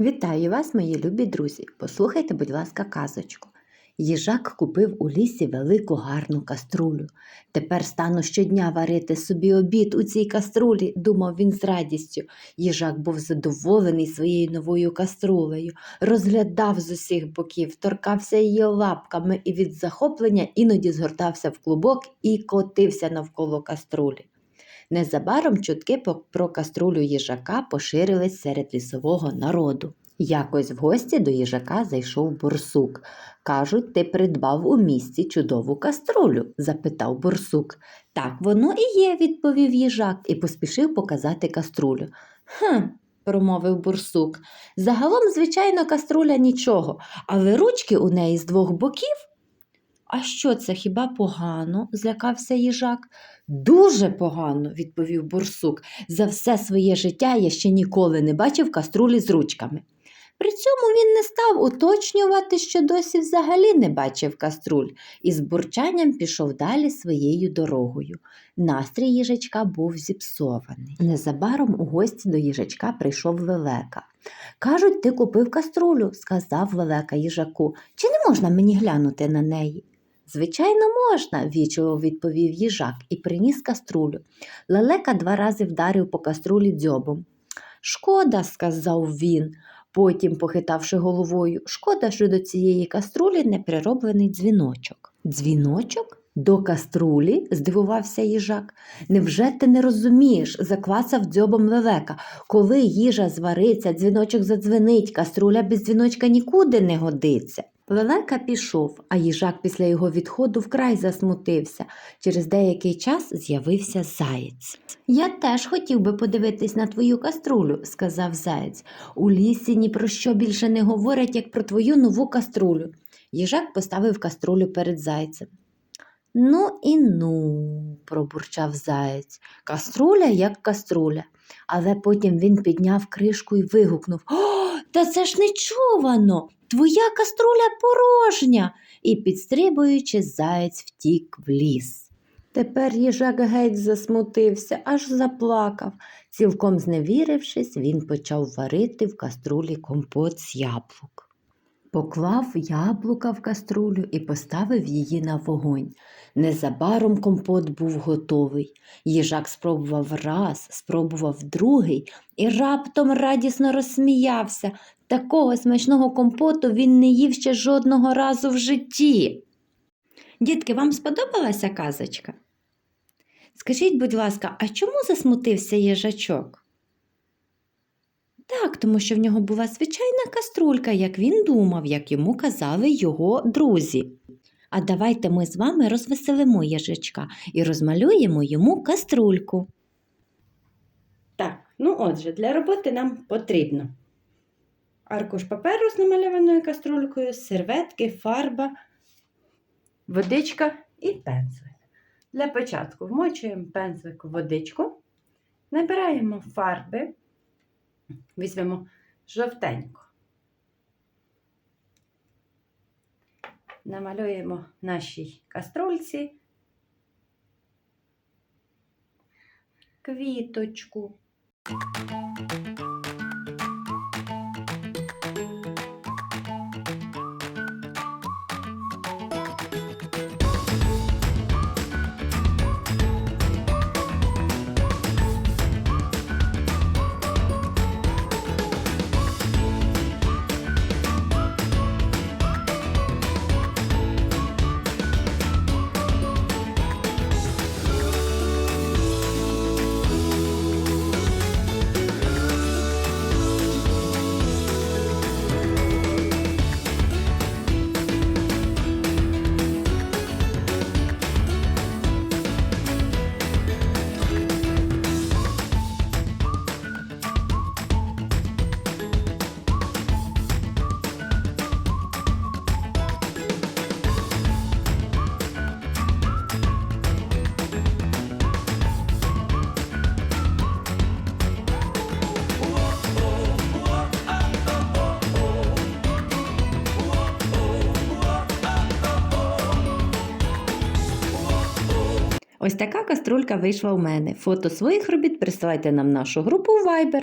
Вітаю вас, мої любі друзі. Послухайте, будь ласка, казочку. Їжак купив у лісі велику гарну каструлю. Тепер стану щодня варити собі обід у цій каструлі, думав він з радістю. Їжак був задоволений своєю новою каструлею, розглядав з усіх боків, торкався її лапками і від захоплення іноді згортався в клубок і котився навколо каструлі. Незабаром чутки про каструлю їжака поширились серед лісового народу. Якось в гості до їжака зайшов борсук. Кажуть, ти придбав у місті чудову каструлю? запитав борсук. Так воно і є, відповів їжак і поспішив показати каструлю. Хм, промовив борсук. Загалом, звичайно, каструля нічого, але ручки у неї з двох боків. А що це хіба погано? злякався їжак. Дуже погано, відповів борсук. За все своє життя я ще ніколи не бачив каструлі з ручками. При цьому він не став уточнювати, що досі взагалі не бачив каструль, і з бурчанням пішов далі своєю дорогою. Настрій їжачка був зіпсований. Незабаром у гості до їжачка прийшов лелека. Кажуть, ти купив каструлю, сказав лелека їжаку. Чи не можна мені глянути на неї? Звичайно, можна, вічливо відповів їжак і приніс каструлю. Лелека два рази вдарив по каструлі дзьобом. Шкода, сказав він, потім, похитавши головою, шкода, що до цієї каструлі не прироблений дзвіночок. Дзвіночок? До каструлі? здивувався їжак. Невже ти не розумієш? заклацав дзьобом лелека. Коли їжа звариться, дзвіночок задзвенить, каструля без дзвіночка нікуди не годиться. Лелека пішов, а їжак після його відходу вкрай засмутився. Через деякий час з'явився заєць. Я теж хотів би подивитись на твою каструлю, сказав заєць. У лісі ні про що більше не говорять, як про твою нову каструлю. Їжак поставив каструлю перед зайцем. Ну і ну, пробурчав заєць. Каструля як каструля. Але потім він підняв кришку і вигукнув О, та це ж нечувано! Твоя каструля порожня. І, підстрибуючи, заєць втік в ліс. Тепер їжак геть засмутився, аж заплакав. Цілком зневірившись, він почав варити в каструлі компот з яблук. Поклав яблука в каструлю і поставив її на вогонь. Незабаром компот був готовий. Їжак спробував раз, спробував другий і раптом радісно розсміявся. Такого смачного компоту він не їв ще жодного разу в житті. Дітки, вам сподобалася казочка? Скажіть, будь ласка, а чому засмутився їжачок? Так, тому що в нього була звичайна каструлька, як він думав, як йому казали його друзі. А давайте ми з вами розвеселимо їжачка і розмалюємо йому каструльку. Так, ну отже, для роботи нам потрібно аркуш паперу з намальованою каструлькою, серветки, фарба, водичка і пензлик. Для початку вмочуємо пензлик в водичку, набираємо фарби, візьмемо жовтенько. Намалюємо нашій каструльці квіточку. Ось така каструлька вийшла у мене. Фото своїх робіт присилайте нам в нашу групу Viber.